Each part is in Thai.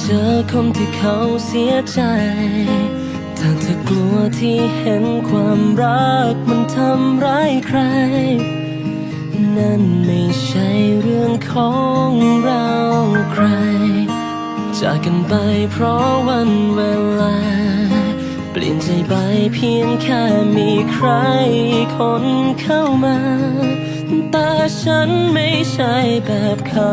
เจอคนที่เขาเสียใจถ้าเธอกลัวที่เห็นความรักมันทำร้ายใคร นั่นไม่ใช่เรื่องของเราใคร จากกันไปเพราะวันเวลา เปลี่ยนใจไปเพียงแค่มีใครคนเข้ามา แต่ฉันไม่ใช่แบบเขา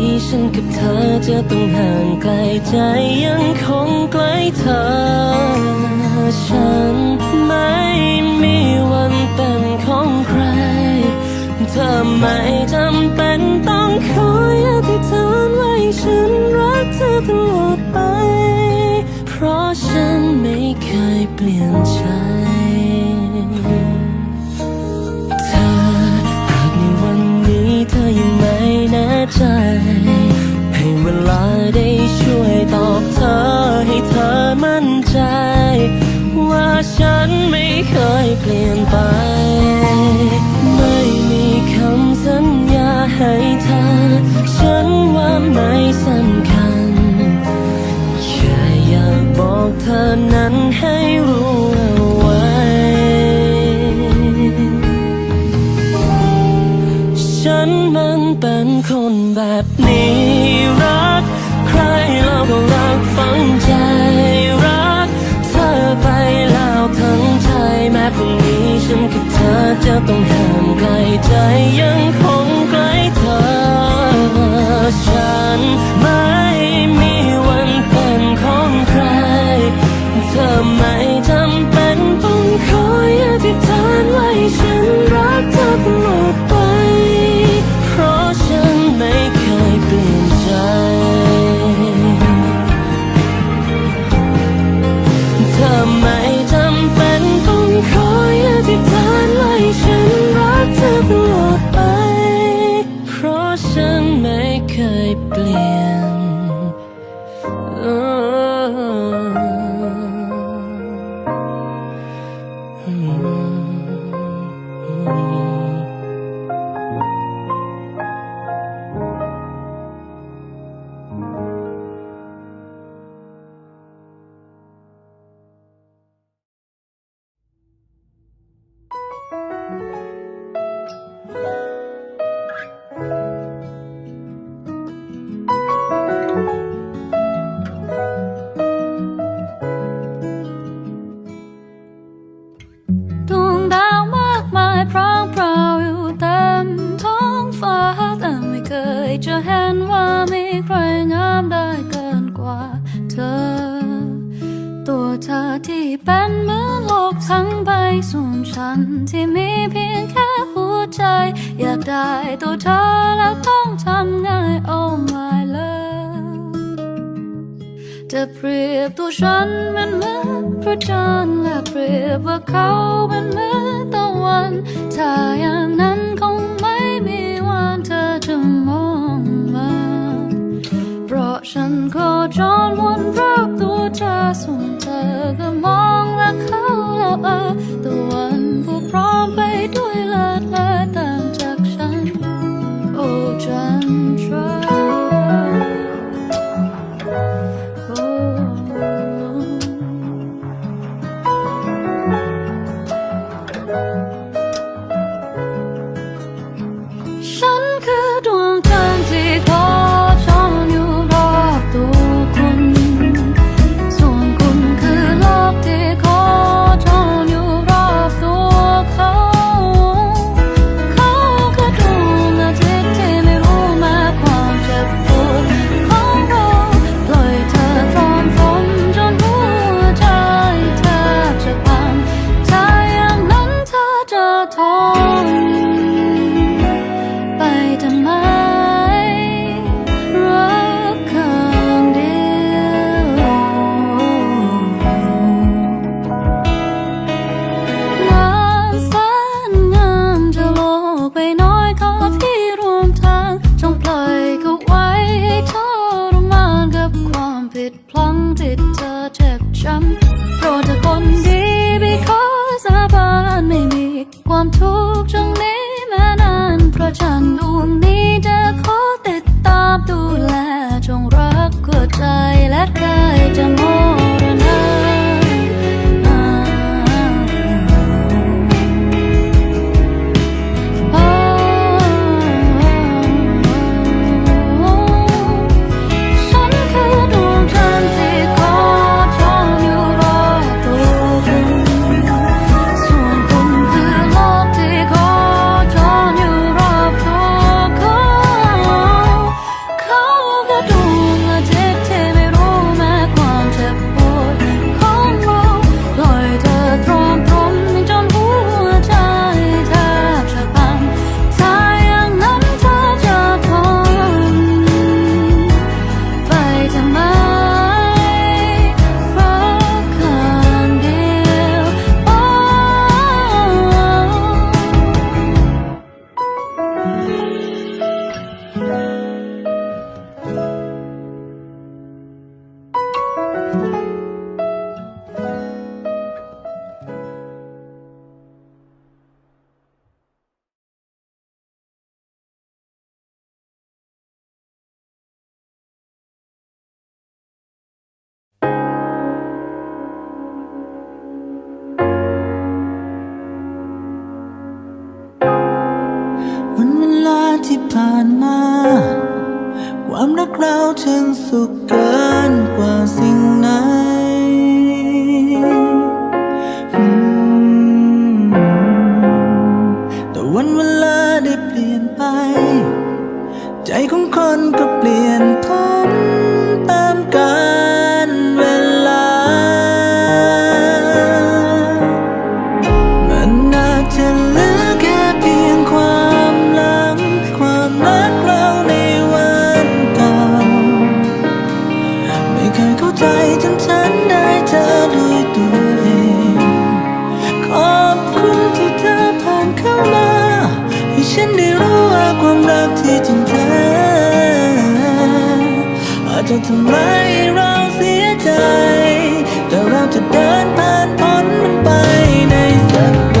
ฉันกับเธอจะต้องห่างไกลใจยังคงใกล้เธอ ฉันไม่มีวันเป็นของใคร เธอไม่จำเป็นต้องคอยอธิษฐานไว้ฉัน นี้รัก ใครเราก็รักฝังใจรัก เธอไปแล้วทั้งใจแม้พรุ่งนี้ฉันกับเธอจะต้องห่างไกลใจยังคงใกล้เธอ ฉันไม่มีวันเป็นของใคร เธอไม่จำเป็นต้องคอยอธิษฐานไว้ฉันรักเธอ เธอที่เป็นเหมือนโลกทั้งใบส่วนฉันที่มีเพียงแค่หัวใจ อยากได้ตัวเธอแล้วต้องทำไง Oh my love จะเปรียบตัวฉันมันเหมือนพระจันทร์และเปรียบว่าเขาเป็นเหมือนตะวันถ้าอย่างนั้นคงไม่มีวันเธอจะมองมาเพราะฉันโคจรวนรอบตัวเธอส่วน เธ ที่ผ่านมา ความรักเราช่างสุขเกินกว่าสิ่งำไมเราเสียใจ แต่เราจะเดินผ่านพ้นมันไปในสักวัน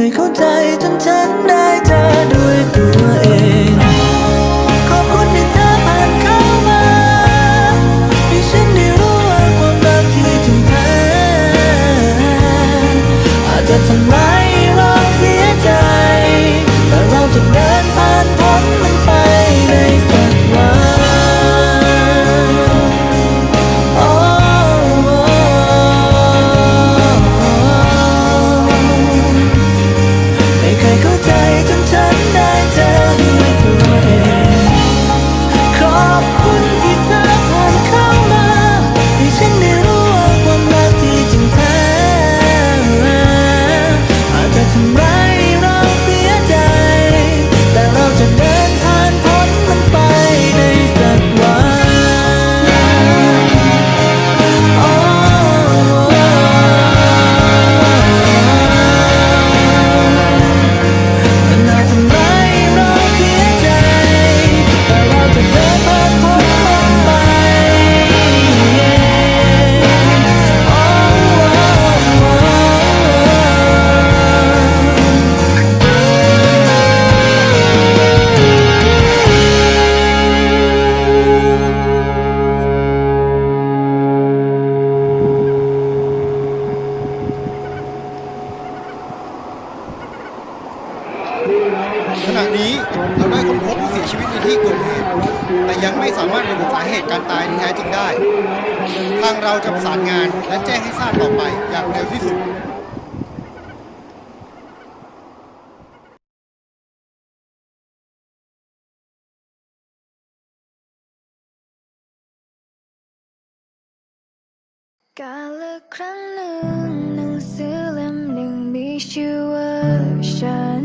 เคยเข้าใจจนฉันได้เจอด้วยตัวเอง การตายที่แท้จริงได้ ทางเราจะประสานงานและแจ้งให้ทราบต่อไปอย่างเร็วที่สุดกาลครั้งหนึ่งหนังสือเล่มหนึ่งมีชื่อว่าฉัน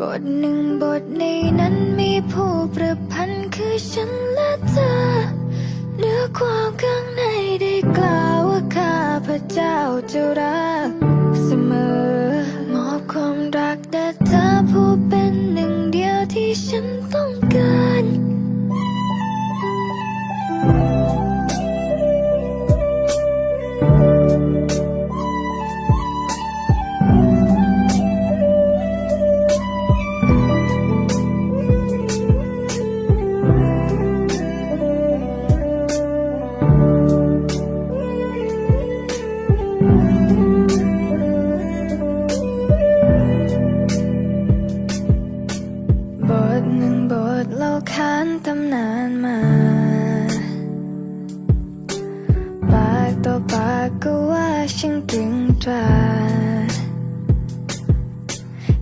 บทหนึ่งบทในนั้นมีผู้ประพันธ์คือฉันและเธอ ความข้างในได้กล่าวว่าข้าพระเจ้าจะรัก ตรา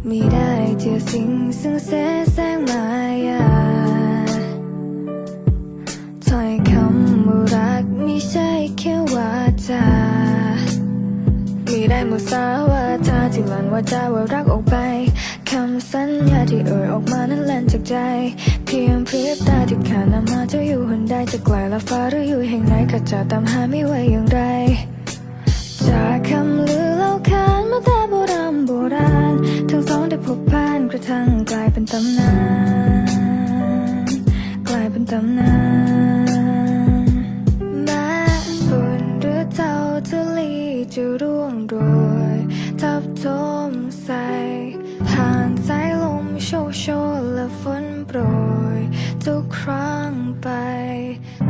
มีได้เจอสิ่งซึ่งเสแสงมายาถ้อยคำว่ารักไม่ใช่แค่วาจามีได้มุสาวาทาที่หลั่นว่าจาว่ารักออกไปคำสัญญาที่เอ่ยออกมานั้นแล่นจากใจ เพียงพริบตาที่ขานนำมาจ้าอยู่หนใดจะไกลละฟ้าหรืออยู่แห่งไหนก็จะตามหาไม่ไหวอย่างไร จากคำลือ แต่โบราณโบราณ ทั้งสองได้พบผ่านกระทั่งกลายเป็นตำนาน กลายเป็นตำนานแม้ฝนหรือเจ้าจะเลจะร่วงโรยทับทมใส่ผ่านสายลมโชกโชนและฝนโปรยทุกครั้งไป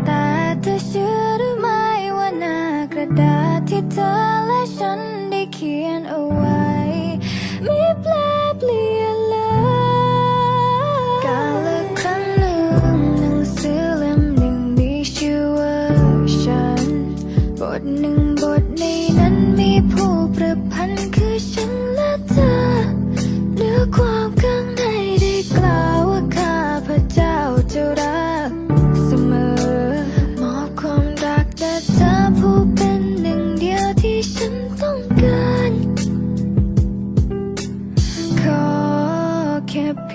แต่เธอเชื่อหรือไม่ว่าหน้ากระดาษที่เธอ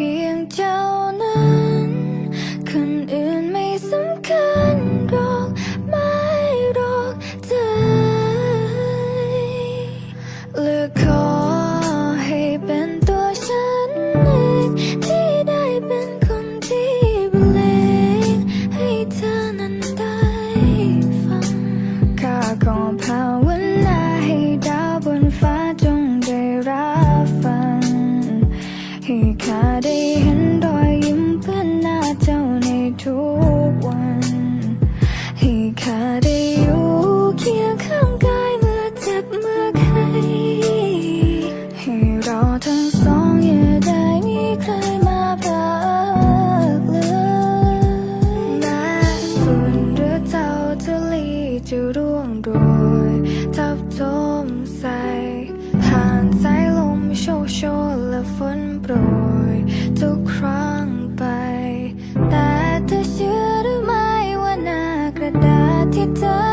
แค่เพียง ดา